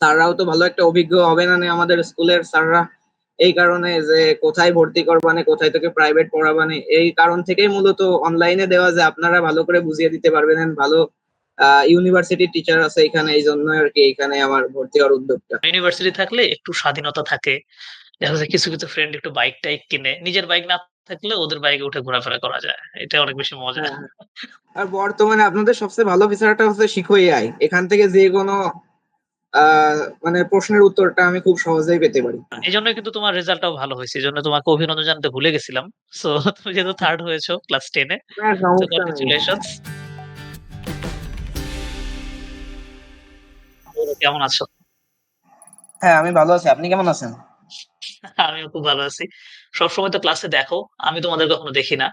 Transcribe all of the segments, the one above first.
স্যাররাও তো ভালো একটা অভিজ্ঞ হবে না আমাদের স্কুলের স্যাররা। এই কারণে যে কোথায় ভর্তি করবানে কোথায় থেকে প্রাইভেট পড়াবানে এই কারণ থেকেই মূলত অনলাইনে দেওয়া যে আপনারা ভালো করে বুঝিয়ে দিতে পারবেন ভালো ইউনিভার্সিটির টিচার আছে এখানে এই জন্য আর কি এখানে আমার ভর্তি হওয়ার উদ্যোগটা। ইউনিভার্সিটি থাকলে একটু স্বাধীনতা থাকে। দেখা যায় কিছু কিছু ফ্রেন্ড একটু বাইক টাইক কিনে নিজের বাইক না থাকলে ওদের বাইকে উঠে ঘোরাফেরা করা যায়। এটা অনেক বেশি মজা। হ্যাঁ, হ্যাঁ। আর বর্তমানে আপনাদের সবচেয়ে ভালো ফিচারটা হচ্ছে শিখো এআই এখান থেকে যে কোনো মানে প্রশ্নের উত্তরটা আমি খুব সহজেই পেতে পারি। এই জন্য কিন্তু তোমার রেজাল্টটাও ভালো হয়েছে এই জন্য তোমাকে অভিনন্দন জানাতে ভুলে গেছিলাম। সো তুমি যেহেতু থার্ড হয়েছো ক্লাস টেনে হ্যাঁ, কংগ্রেচুলেশনস কেমন আছো? হ্যাঁ আমি ভালো আছি। আপনি কেমন আছেন? আমিও খুব ভালো আছি। সবসময় তো ক্লাসে দেখো আমি তোমাদের কখনো দেখি না।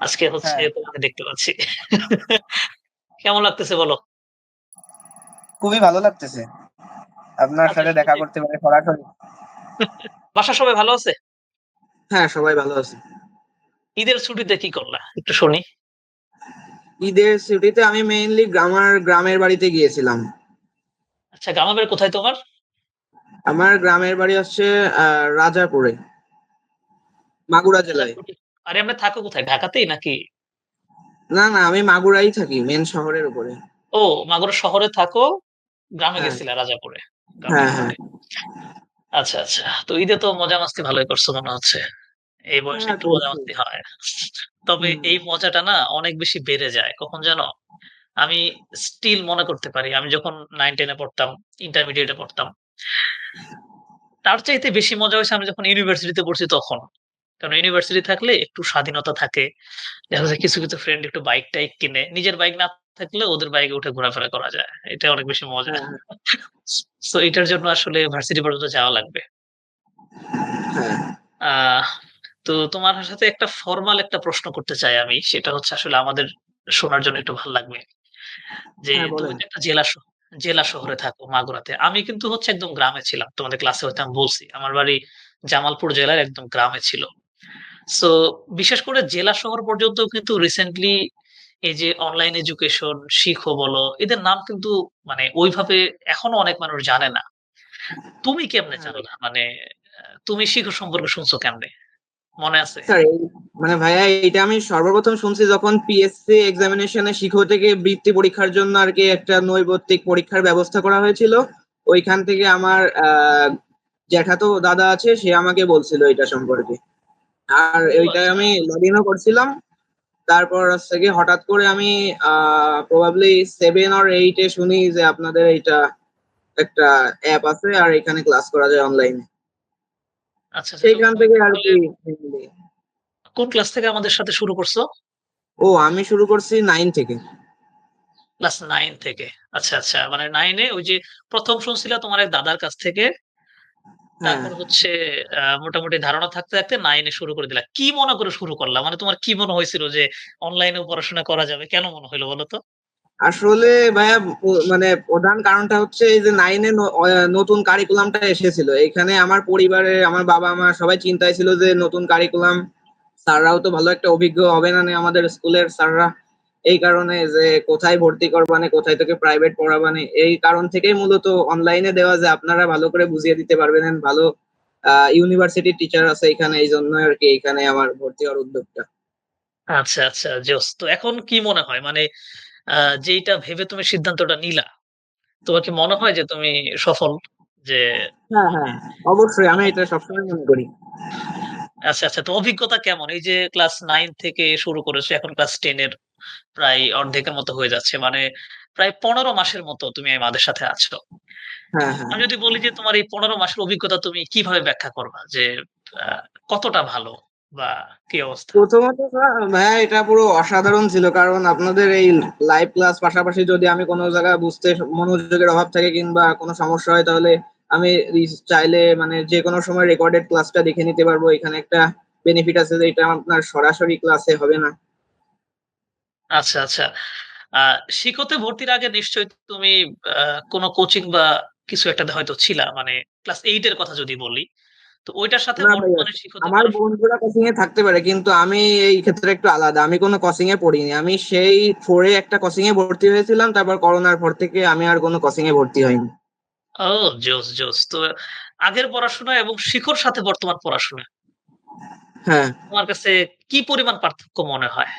আজকে হচ্ছে হ্যাঁ। তোমাকে দেখতে পাচ্ছি। কেমন লাগতেছে বলো? খুবই ভালো লাগতেছে। আপনার সাথে দেখা করতে পারে সরাসরি বাসা সবাই ভালো আছে? হ্যাঁ সবাই ভালো আছে। ঈদের ছুটিতে কি করলা? একটু শুনি। ঈদের ছুটিতে আমি মেইনলি গ্রামার গ্রামের বাড়িতে গিয়েছিলাম। আচ্ছা গ্রামের কোথায় তোমার? আমার গ্রামের বাড়ি হচ্ছে আহ, রাজাপুরে। মাগুরা জেলায়। আরে আমরা থাকো কোথায়? ঢাকাতেই নাকি? না না আমি মাগুরাই থাকি মেন শহরের উপরে। ও মাগুরা শহরে থাকো গ্রামে হ্যাঁ। গেছিলা রাজাপুরে। হ্যাঁ, হ্যাঁ। আচ্ছা আচ্ছা। তো ঈদে তো মজা মাস্তি ভালোই করছ মনে হচ্ছে। এই বয়সে হ্যাঁ, একটু মজা মাস্তি হয়। তবে এই মজাটা না অনেক বেশি বেড়ে যায়। কখন জানো? আমি স্টিল মনে করতে পারি। আমি যখন নাইন টেনে পড়তাম ইন্টারমিডিয়েটে পড়তাম। তার চাইতে বেশি মজা হয়েছে আমি যখন ইউনিভার্সিটিতে পড়ছি তখন। কারণ ইউনিভার্সিটি থাকলে একটু স্বাধীনতা থাকে। দেখা যায় কিছু কিছু ফ্রেন্ড একটু বাইক টাইক কিনে। নিজের বাইক না থাকলে ওদের বাইকে উঠে ঘোরাফেরা করা যায়। এটা অনেক বেশি মজা। হ্যাঁ, সো এটার জন্য আসলে ভার্সিটি পর্যন্ত যাওয়া লাগবে। হ্যাঁ। তো তোমার সাথে একটা ফরমাল একটা প্রশ্ন করতে চাই আমি। সেটা হচ্ছে আসলে আমাদের শোনার জন্য একটু ভালো লাগবে। যে হ্যাঁ, তুমি একটা জেলা জেলা শহরে থাকো মাগুরাতে। আমি কিন্তু হচ্ছে একদম গ্রামে ছিলাম। তোমাদের ক্লাসে হয়তো আমি বলছি। আমার বাড়ি জামালপুর জেলার একদম গ্রামে ছিল। সো বিশেষ করে জেলা শহর পর্যন্ত কিন্তু রিসেন্টলি এই যে অনলাইন এডুকেশন শিখো বলো এদের নাম কিন্তু মানে ওইভাবে এখনও অনেক মানুষ জানে না। তুমি কেমনে হ্যাঁ। জানো না মানে তুমি শিখো সম্পর্কে শুনছো কেমনে? মনে আছে? মানে ভাইয়া এটা আমি সর্বপ্রথম শুনছি যখন পিএসসি এক্সামিনেশনে শিখো থেকে বৃত্তি পরীক্ষার জন্য আর কি একটা নৈবত্তিক পরীক্ষার ব্যবস্থা করা হয়েছিল। ওইখান থেকে আমার জ্যাঠাতো দাদা আছে সে আমাকে বলছিল এটা সম্পর্কে। আর ওইটা আচ্ছা। আমি লগ ইনও করছিলাম। তারপর হচ্ছে কি হঠাৎ করে আমি প্রবাবলি সেভেন অর এইটে শুনি যে আপনাদের এইটা একটা অ্যাপ আছে আর এখানে ক্লাস করা যায় অনলাইনে আচ্ছা আচ্ছা, সেইখান থেকে আর কি কোন ক্লাস থেকে আমাদের সাথে শুরু করছ? ও আমি শুরু করছি নাইন থেকে। ক্লাস নাইন থেকে। আচ্ছা আচ্ছা মানে নাইনে ওই যে প্রথম শুনছিলা তোমার এক দাদার কাছ থেকে? তারপর হচ্ছে মোটামুটি ধারণা থাকতে থাকতে নাইনে শুরু করে দিলা। কি মনে করে শুরু করলা? মানে তোমার কি মনে হয়েছিল যে অনলাইনে পড়াশোনা করা যাবে? কেন মনে হলো বলো তো? আসলে ভাইয়া মানে প্রধান কারণটা হচ্ছে এই যে নাইনে নতুন কারিকুলামটা এসেছিল। এখানে আমার পরিবারে আমার বাবা মা সবাই চিন্তায় ছিল যে নতুন কারিকুলাম স্যাররাও তো ভালো একটা অভিজ্ঞ হবে না নে আমাদের স্কুলের স্যাররা। এই কারণে যে কোথায় ভর্তি করবানে কোথায় তোকে প্রাইভেট পড়াবানে এই কারণ থেকেই মূলত অনলাইনে দেওয়া যে আপনারা ভালো করে বুঝিয়ে দিতে পারবেন ভালো ইউনিভার্সিটির টিচার আছে এখানে এই জন্য আর কি এখানে আমার ভর্তি হওয়ার উদ্যোগটা। আচ্ছা আচ্ছা জোস। তো এখন কি মনে হয়? মানে যেইটা ভেবে তুমি সিদ্ধান্তটা নিলা তোমার কি মনে হয় যে তুমি সফল যে হ্যাঁ হ্যাঁ অবশ্যই আমি এটা সবসময় মনে করি। আচ্ছা আচ্ছা তো অভিজ্ঞতা কেমন? এই যে ক্লাস নাইন থেকে শুরু করেছ এখন ক্লাস টেন এর প্রায় অর্ধেকের মতো হয়ে যাচ্ছে। মানে প্রায় পনেরো মাসের মতো তুমি আমাদের সাথে আছো। হ্যাঁ হ্যাঁ। আমি যদি বলি যে তোমার এই পনেরো মাসের অভিজ্ঞতা তুমি কীভাবে ব্যাখ্যা করবা? যে কতটা ভালো বা কি অবস্থা? প্রথমত ভাইয়া এটা পুরো অসাধারণ ছিল। কারণ আপনাদের এই লাইভ ক্লাস পাশাপাশি যদি আমি কোনো জায়গায় বুঝতে মনোযোগের অভাব থাকে কিংবা কোনো সমস্যা হয় তাহলে আমি চাইলে মানে যে কোনো সময় রেকর্ডেড ক্লাসটা দেখে নিতে পারব। এখানে একটা বেনিফিট আছে যে এটা আপনার সরাসরি ক্লাসে হবে না। আচ্ছা আচ্ছা। আহ শিখতে ভর্তির আগে নিশ্চয়ই তুমি আহ, কোনো কোচিং বা কিছু একটাতে হয়তো ছিলা মানে ক্লাস এইট এর কথা যদি বলি। তো ওইটার সাথে না ভাইয়া, বর্তমানে শিখতে আমার বন্ধুরা কোচিং এ থাকতে পারে কিন্তু আমি এই ক্ষেত্রে একটু আলাদা। আমি কোনো কোচিং এ পড়িনি। আমি সেই ফোরে একটা কোচিং এ ভর্তি হয়েছিলাম তারপর করোনার পর থেকে আমি আর কোনো কোচিং এ ভর্তি হইনি। ও জোস, জোস। তো আগের পড়াশোনা এবং শিখর সাথে বর্তমান পড়াশোনা? হ্যাঁ। তোমার কাছে কি পরিমাণ পার্থক্য মনে হয়?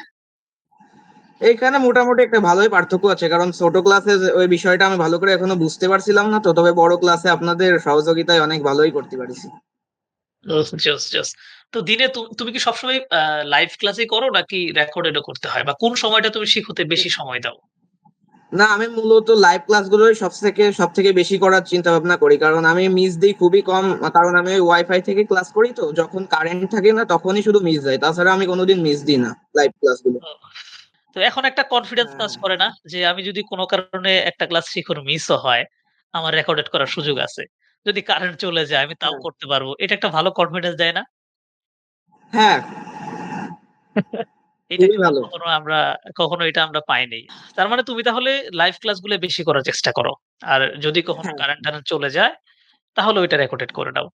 এইখানে মোটামুটি একটা ভালোই পার্থক্য আছে। কারণ ছোট ক্লাসে ওই বিষয়টা আমি ভালো করে এখনও বুঝতে পারছিলাম না তো। তবে বড় ক্লাসে আপনাদের সহযোগিতায় অনেক ভালোই করতে পারিছি। তো দিনে তুমি কি সবসময় লাইভ ক্লাসে করো নাকি রেকর্ডেড ও করতে হয়? বা কোন সময়টা তুমি শিখতে বেশি সময় দাও? না, আমি মূলত লাইভ ক্লাসগুলোই সবথেকে সবথেকে বেশি করার চিন্তা ভাবনা করি। কারণ আমি মিস দিই খুবই কম। কারণ আমি ওয়াইফাই থেকে ক্লাস করি তো। যখন কারেন্ট থাকে না তখনই শুধু মিস যায়। তাছাড়া আমি কোনোদিন মিস দিই না লাইভ ক্লাসগুলো। তো এখন একটা কনফিডেন্স হ্যাঁ, কাজ। করে না? যে আমি যদি কোনো কারণে একটা ক্লাস শিখর মিসও হয়, আমার রেকর্ডেড করার সুযোগ আছে। যদি কারেন্ট চলে যায় আমি তাও হ্যাঁ। করতে পারব। এটা একটা ভালো কনফিডেন্স দেয় না? হ্যাঁ। এটা। কখনো আমরা কখনো এটা আমরা পাই নাই। তার মানে তুমি তাহলে লাইভ ক্লাসগুলো বেশি করার চেষ্টা করো। আর যদি কখনো হ্যাঁ। কারেন্ট-টারেন্ট চলে যায়, তাহলে ওইটা রেকর্ডেড করে নাও।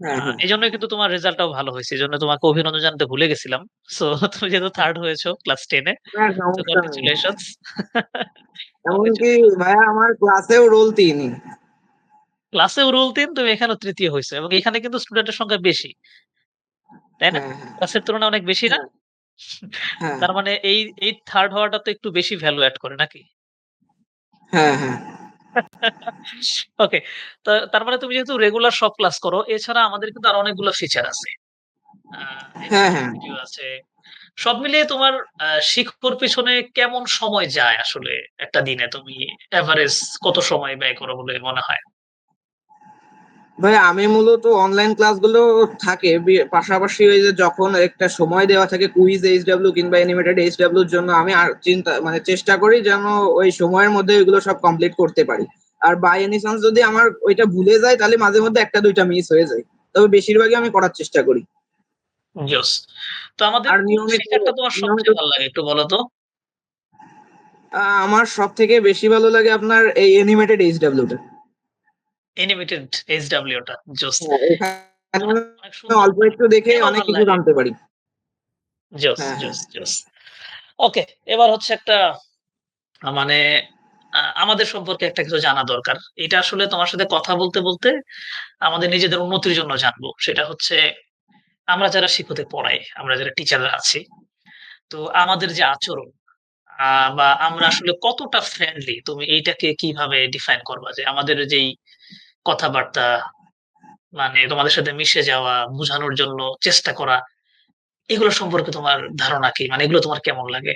হ্যাঁ, হ্যাঁ। কিন্তু তোমার রেজাল্টটাও ভালো হয়েছে এই জন্য তোমাকে অভিনন্দন জানাতে ভুলে গেছিলাম। সো তুমি যেহেতু থার্ড হয়েছো ক্লাস 10 এ। তো সমস্যা নেই। কংগ্রাচুলেশনস। এমনকি ভাইয়া আমার ক্লাসেও রোল ৩ ই। ক্লাসেও রোল ৩ তুমি এখানেও ৩য় হইছো এবং এখানে কিন্তু স্টুডেন্টের সংখ্যা বেশি। তাই না? হ্যাঁ, হ্যাঁ। ক্লাসের তুলনায় অনেক বেশি না? তার মানে এই, এই থার্ড হওয়াটা তো একটু বেশি ভ্যালু অ্যাড করে নাকি? হ্যাঁ, হ্যাঁ। ওকে। তার মানে তুমি যেহেতু রেগুলার সব ক্লাস করো, এছাড়া আমাদের কিন্তু আর অনেকগুলো ফিচার আছে। হ্যাঁ, হ্যাঁ। আছে। সব মিলিয়ে তোমার শিক্ষকর পিছনে পেছনে কেমন সময় যায় আসলে একটা দিনে? তুমি এভারেজ কত সময় ব্যয় করো বলে মনে হয়? ভাই আমি মূলত অনলাইন ক্লাসগুলো থাকে পাশাপাশি ওই যে যখন একটা সময় দেওয়া থাকে কুইজ এইচডব্লিউ কিংবা অ্যানিমেটেড এইচডব্লিউ র জন্য আমি আর চিন্তা মানে চেষ্টা করি যেন ওই সময়ের মধ্যে ওইগুলো সব কমপ্লিট করতে পারি। আর বাই এনি চান্স যদি আমার ওইটা ভুলে যায় তাহলে মাঝে মধ্যে একটা দুইটা মিস হয়ে যায়। তবে বেশিরভাগই আমি করার চেষ্টা করি। জোস। তো আমাদের আর নিয়মিত তোমার সবচেয়ে ভালো লাগে একটু বলো তো? আমার সবথেকে বেশি ভালো লাগে আপনার এই অ্যানিমেটেড এইচডব্লিউ জোস। হ্যাঁ, অনেক সুন্দর। অল্প একটু দেখে অনেক কিছু জানতে পারি। জোস। জোস, জোস। ওকে, এবার হচ্ছে একটা মানে আমাদের সম্পর্কে একটা কিছু জানা দরকার। এটা আসলে তোমার সাথে কথা বলতে, বলতে আমাদের নিজেদের উন্নতির জন্য জানব। সেটা হচ্ছে আমরা যারা শিক্ষতে পড়াই, আমরা যারা টিচাররা আছি, তো আমাদের যে আচরণ বা আমরা আসলে কতটা ফ্রেন্ডলি তুমি এইটাকে কীভাবে ডিফাইন করবা? যে আমাদের যেই কথাবার্তা মানে তোমাদের সাথে মিশে যাওয়া, বুঝানোর জন্য চেষ্টা করা, এগুলো সম্পর্কে তোমার ধারণা কি? মানে এগুলো তোমার কেমন লাগে?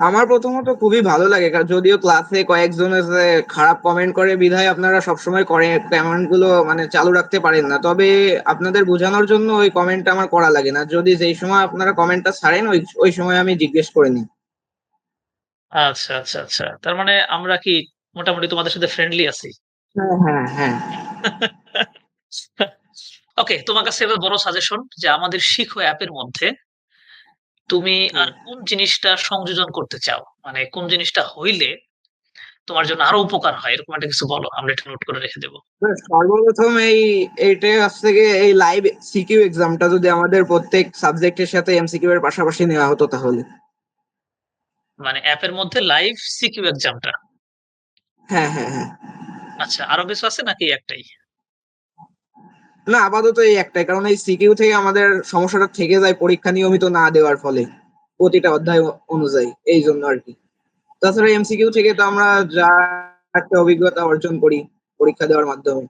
আমার প্রথমত খুবই ভালো লাগে। কা যদিও ক্লাসে কয়েকজন খারাপ কমেন্ট করে বিধায় আপনারা সবসময় করে কমেন্টগুলো মানে চালু রাখতে পারেন না। তবে আপনাদের বোঝানোর জন্য ওই কমেন্টটা আমার করা লাগে না। যদি যেই সময় আপনারা কমেন্টটা ছাড়েন ওই ওই সময় আমি জিজ্ঞেস করে নিই। আচ্ছা, আচ্ছা, আচ্ছা। তার মানে আমরা কি মোটামুটি তোমাদের সাথে ফ্রেন্ডলি আছি? হ্যাঁ, হ্যাঁ, হ্যাঁ। ওকে, তোমার কাছে এবার বড় সাজেশন যে আমাদের শিখো অ্যাপের মধ্যে তুমি আর কোন জিনিসটা সংযোজন করতে চাও? মানে কোন জিনিসটা হইলে তোমার জন্য আরও উপকার হয়? এরকম একটা কিছু বলো। আমরা এটা নোট করে রেখে দেবো সর্বপ্রথম এই এইটাই হচ্ছে গিয়ে এই লাইভ সিকিউ এক্সামটা যদি আমাদের প্রত্যেক সাবজেক্টের সাথে এমসিকিউ এর পাশাপাশি নেওয়া হতো তাহলে। মানে অ্যাপের মধ্যে লাইভ সিকিউ এক্সামটা। হ্যাঁ, হ্যাঁ, হ্যাঁ। আচ্ছা, আরও কিছু আছে নাকি একটাই? না আপাতত এই একটাই। কারণ এই সিকিউ থেকে আমাদের সমস্যাটা থেকে যায় পরীক্ষা নিয়মিত না দেওয়ার ফলে। প্রতিটা অধ্যায় অনুযায়ী এইজন্য আরকি। তাছাড়া এমসিকিউ থেকে তো আমরা যা একটা অভিজ্ঞতা অর্জন করি পরীক্ষা দেওয়ার মাধ্যমে।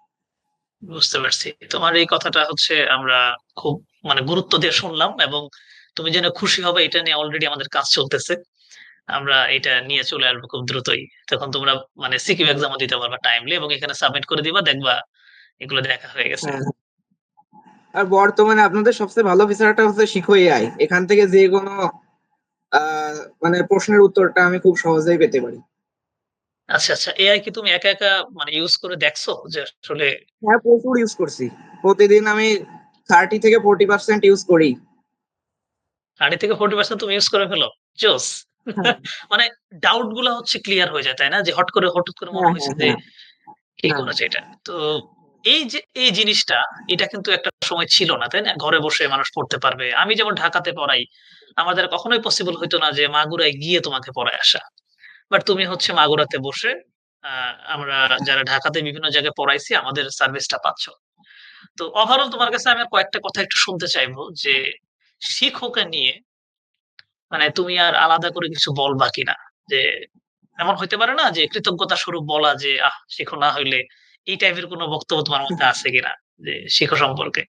বুঝতে পারছি। তোমার এই কথাটা হচ্ছে আমরা খুব মানে গুরুত্ব দিয়ে শুনলাম এবং তুমি জেনে খুশি হবে এটা নিয়ে অলরেডি আমাদের কাজ চলতেছে। আমরা এটা নিয়ে চলে আসব খুব দ্রুতই। তখন তোমরা মানে সিকিউ এক্সামও দিতে পারবা টাইমলি এবং এখানে সাবমিট করে দিবা দেখবা এগুলো দেখা হয়ে গেছে। হ্যাঁ। আর বর্তমানে আপনাদের সবচেয়ে ভালো ফিচারটা হচ্ছে শিখো এআই। এখান থেকে যেকোনো আ মানে প্রশ্নের উত্তরটা আমি খুব সহজেই পেতে পারি। আচ্ছা, আচ্ছা। এআই কি তুমি একা, একা মানে ইউজ করে দেখছ যে আসলে হ্যাঁ, প্রচুর ইউজ করছি। প্রতিদিন আমি 30 থেকে 40% ইউজ করি। 30 থেকে 40% তুমি ইউজ করে ফেলো? জোস! হ্যাঁ। মানে ডাউটগুলা হচ্ছে ক্লিয়ার হয়ে যায়, তাই না? যে হট করে হঠাৎ করে মনে হ্যাঁ, হইছে হ্যাঁ, যে। কি। করা যায় এটা? তো এই যে এই জিনিসটা এটা কিন্তু একটা সময় ছিল না, তাই না? ঘরে বসে মানুষ পড়তে পারবে। আমি যেমন ঢাকাতে পড়াই, আমাদের কখনোই পসিবল হইতো না যে মাগুরায় গিয়ে তোমাকে পড়ায় আসা। বাট তুমি হচ্ছে মাগুরাতে বসে আমরা যারা ঢাকাতে বিভিন্ন জায়গায় পড়াইছি আমাদের সার্ভিসটা পাচ্ছ। তো ওভারঅল তোমার কাছে আমি কয়েকটা কথা একটু শুনতে চাইব যে শিক্ষককে নিয়ে মানে তুমি আর আলাদা করে কিছু বলবা কিনা? যে এমন হইতে পারে না যে কৃতজ্ঞতা স্বরূপ বলা যে, "আহ! শিখো না হইলে" এই টাইপের কোনো বক্তব্য তোমার মধ্যে আছে কিনা? যে শিখো সম্পর্কে?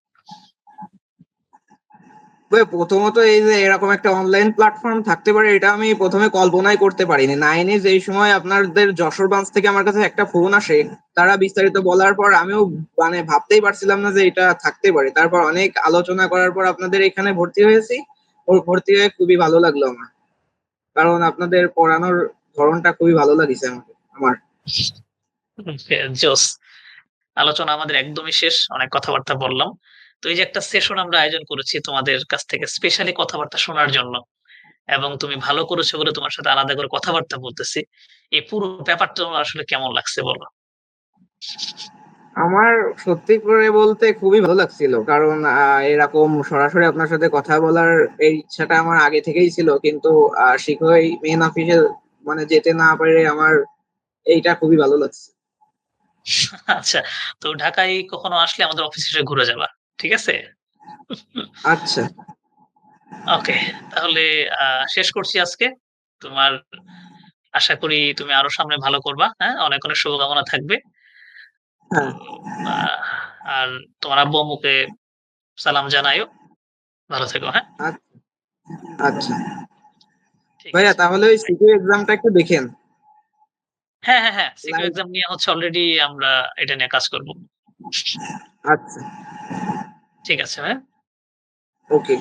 প্রথমত এই যে এরকম একটা অনলাইন প্ল্যাটফর্ম থাকতে পারে এটা আমি প্রথমে কল্পনাই করতে পারিনি। 9 এ যেই সময় আপনাদের যশোর ব্রাঞ্চ থেকে আমার কাছে একটা ফোন আসে, তারা বিস্তারিত বলার পর আমিও মানে ভাবতেই পারছিলাম না যে এটা থাকতে পারে। তারপর অনেক আলোচনা করার পর আপনাদের এখানে ভর্তি হয়েছি। ভর্তি হয়ে খুবই ভালো লাগল আমার। কারণ আপনাদের পড়ানোর ধরনটা খুবই ভালো লাগিছে আমাকে, আমার। আলোচনা আমাদের একদমই শেষ। অনেক কথাবার্তা বললাম। তো এই যে একটা সেশন আমরা আয়োজন করেছি তোমাদের কাছ থেকে স্পেশালি কথাবার্তা শোনার জন্য, এবং তুমি ভালো করেছ বলে তোমার সাথে আলাদা করে কথাবার্তা বলতেছি। এই পুরো ব্যাপারটা আসলে কেমন লাগছে বলো? আমার সত্যি করে বলতে খুবই ভালো লাগছিল। কারণ এরকম সরাসরি আপনার সাথে কথা বলার এই ইচ্ছাটা আমার আগে থেকেই ছিল। কিন্তু শিখই মেইন অফিসে মানে যেতে না পেরে আমার এইটা খুবই ভালো লাগছে। আচ্ছা। তো ঢাকায় কখনো আসলে আমাদের অফিসে এসে ঘুরে যাবা। ঠিক আছে? আচ্ছা। ওকে। তাহলে শেষ করছি আজকে। তোমার আশা করি তুমি আরও সামনে ভালো করবা। হ্যাঁ? অনেক, অনেক শুভকামনা থাকবে। হ্যাঁ। আর তোমার আব্বু-আম্মুকে সালাম জানাইও। ভালো থেকো, হ্যাঁ? আচ্ছা, আচ্ছা। ঠিক ভাইয়া। তাহলে ওই সিকিউ এক্সামটা একটু দেখেন। হ্যাঁ, হ্যাঁ, হ্যাঁ। সিকিউ এক্সাম নিয়ে হচ্ছে অলরেডি আমরা এটা নিয়ে কাজ করব। আচ্ছা। ঠিক আছে, হ্যাঁ? ওকে।